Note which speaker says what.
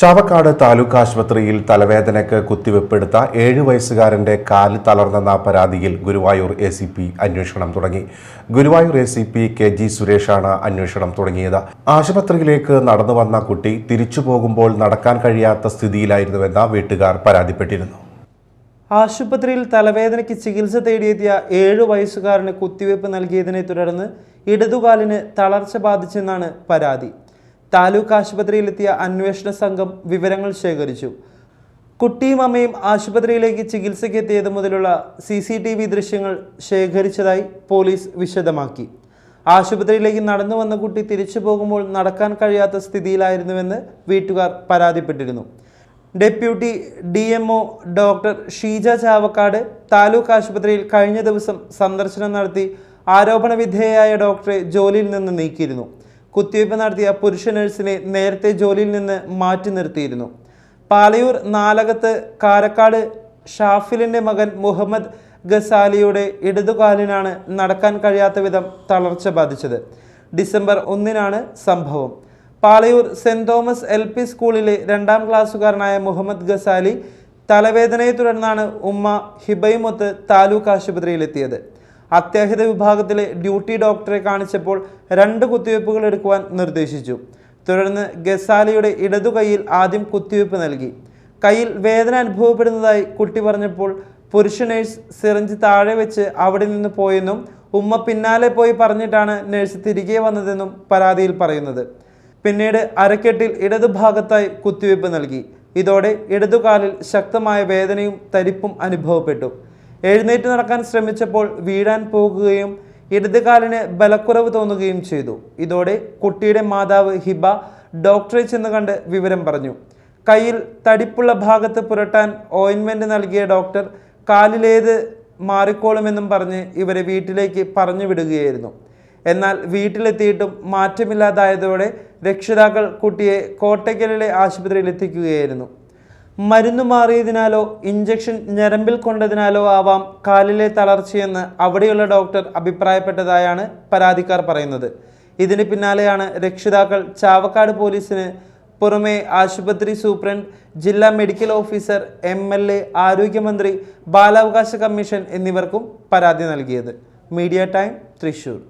Speaker 1: ചാവക്കാട് താലൂക്ക് ആശുപത്രിയിൽ തലവേദനയ്ക്ക് കുത്തിവെപ്പെടുത്ത ഏഴു വയസ്സുകാരന്റെ കാൽ തളർന്നെന്ന പരാതിയിൽ ഗുരുവായൂർ എ സി പി അന്വേഷണം തുടങ്ങി. Guruvayur A C P K G സുരേഷാണ് അന്വേഷണം തുടങ്ങിയത്. ആശുപത്രിയിലേക്ക് നടന്നു വന്ന കുട്ടി തിരിച്ചു പോകുമ്പോൾ നടക്കാൻ കഴിയാത്ത സ്ഥിതിയിലായിരുന്നുവെന്ന വീട്ടുകാർ പരാതിപ്പെട്ടിരുന്നു.
Speaker 2: ആശുപത്രിയിൽ തലവേദനയ്ക്ക് ചികിത്സ തേടിയെത്തിയ ഏഴു വയസ്സുകാരന് കുത്തിവെപ്പ് നൽകിയതിനെ തുടർന്ന് ഇടതുകാലിന് തളർച്ച ബാധിച്ചെന്നാണ് പരാതി. താലൂക്ക് ആശുപത്രിയിലെത്തിയ അന്വേഷണ സംഘം വിവരങ്ങൾ ശേഖരിച്ചു. കുട്ടിയും അമ്മയും ആശുപത്രിയിലേക്ക് ചികിത്സയ്ക്ക് എത്തിയത് മുതലുള്ള സി സി ടി വി ദൃശ്യങ്ങൾ ശേഖരിച്ചതായി പോലീസ് വിശദമാക്കി. ആശുപത്രിയിലേക്ക് നടന്നു വന്ന കുട്ടി തിരിച്ചു പോകുമ്പോൾ നടക്കാൻ കഴിയാത്ത സ്ഥിതിയിലായിരുന്നുവെന്ന് വീട്ടുകാർ പരാതിപ്പെട്ടിരുന്നു. Deputy D M O doctor Sheeja Chavakkad taluk ആശുപത്രിയിൽ കഴിഞ്ഞ ദിവസം സന്ദർശനം നടത്തി ആരോപണ വിധേയയായ ഡോക്ടറെ ജോലിയിൽ നിന്ന് നീക്കിയിരുന്നു. കുത്തിവയ്പ് നടത്തിയ പുരുഷ നഴ്സിനെ നേരത്തെ ജോലിയിൽ നിന്ന് മാറ്റി നിർത്തിയിരുന്നു. പാലയൂർ നാലകത്ത് കാരക്കാട് ഷാഫിലിന്റെ മകൻ മുഹമ്മദ് ഗസാലിയുടെ ഇടതുകാലിനാണ് നടക്കാൻ കഴിയാത്ത വിധം തളർച്ച ബാധിച്ചത്. ഡിസംബർ ഒന്നിനാണ് സംഭവം. Palayur saint Thomas L P സ്കൂളിലെ രണ്ടാം ക്ലാസ്സുകാരനായ മുഹമ്മദ് ഗസാലി തലവേദനയെ തുടർന്നാണ് ഉമ്മ ഹിബയുമൊത്ത് താലൂക്ക് ആശുപത്രിയിലെത്തിയത്. അത്യാഹിത വിഭാഗത്തിലെ ഡ്യൂട്ടി ഡോക്ടറെ കാണിച്ചപ്പോൾ രണ്ട് കുത്തിവയ്പ്പുകൾ എടുക്കുവാൻ നിർദ്ദേശിച്ചു. തുടർന്ന് ഗസാലിയുടെ ഇടതു കൈയിൽ ആദ്യം കുത്തിവയ്പ് നൽകി. കയ്യിൽ വേദന അനുഭവപ്പെടുന്നതായി കുട്ടി പറഞ്ഞപ്പോൾ പുരുഷ നേഴ്സ് സിറിഞ്ച് താഴെ വെച്ച് അവിടെ നിന്ന് പോയെന്നും ഉമ്മ പിന്നാലെ പോയി പറഞ്ഞിട്ടാണ് നേഴ്സ് തിരികെ വന്നതെന്നും പരാതിയിൽ പറയുന്നത്. പിന്നീട് അരക്കെട്ടിൽ ഇടതുഭാഗത്തായി കുത്തിവയ്പ് നൽകി. ഇതോടെ ഇടതുകാലിൽ ശക്തമായ വേദനയും തരിപ്പും അനുഭവപ്പെട്ടു. എഴുന്നേറ്റ് നടക്കാൻ ശ്രമിച്ചപ്പോൾ വീഴാൻ പോകുകയും ഇടതുകാലിന് ബലക്കുറവ് തോന്നുകയും ചെയ്തു. ഇതോടെ കുട്ടിയുടെ മാതാവ് ഹിബ ഡോക്ടറെ ചെന്ന് കണ്ട് വിവരം പറഞ്ഞു. കയ്യിൽ തടിപ്പുള്ള ഭാഗത്ത് പുരട്ടാൻ ഓയിൻമെന്റ് നൽകിയ ഡോക്ടർ കാലിലേത് മാറിക്കോളുമെന്നും പറഞ്ഞ് ഇവരെ വീട്ടിലേക്ക് പറഞ്ഞു വിടുകയായിരുന്നു. എന്നാൽ വീട്ടിലെത്തിയിട്ടും മാറ്റമില്ലാതായതോടെ രക്ഷിതാക്കൾ കുട്ടിയെ കോട്ടയ്ക്കലിലെ ആശുപത്രിയിൽ എത്തിക്കുകയായിരുന്നു. മരുന്ന് മാറിയതിനാലോ ഇഞ്ചക്ഷൻ ഞരമ്പിൽ കൊണ്ടതിനാലോ ആവാം കാലിലെ തളർച്ചയെന്ന് അവിടെയുള്ള ഡോക്ടർ അഭിപ്രായപ്പെട്ടതായാണ് പരാതിക്കാർ പറയുന്നത്. ഇതിന് പിന്നാലെയാണ് രക്ഷിതാക്കൾ ചാവക്കാട് പോലീസിന് പുറമെ ആശുപത്രി സൂപ്രണ്ട് ജില്ലാ medical officer M L A ആരോഗ്യമന്ത്രി ബാലാവകാശ കമ്മീഷൻ എന്നിവർക്കും പരാതി നൽകിയത്. Media time Thrissur.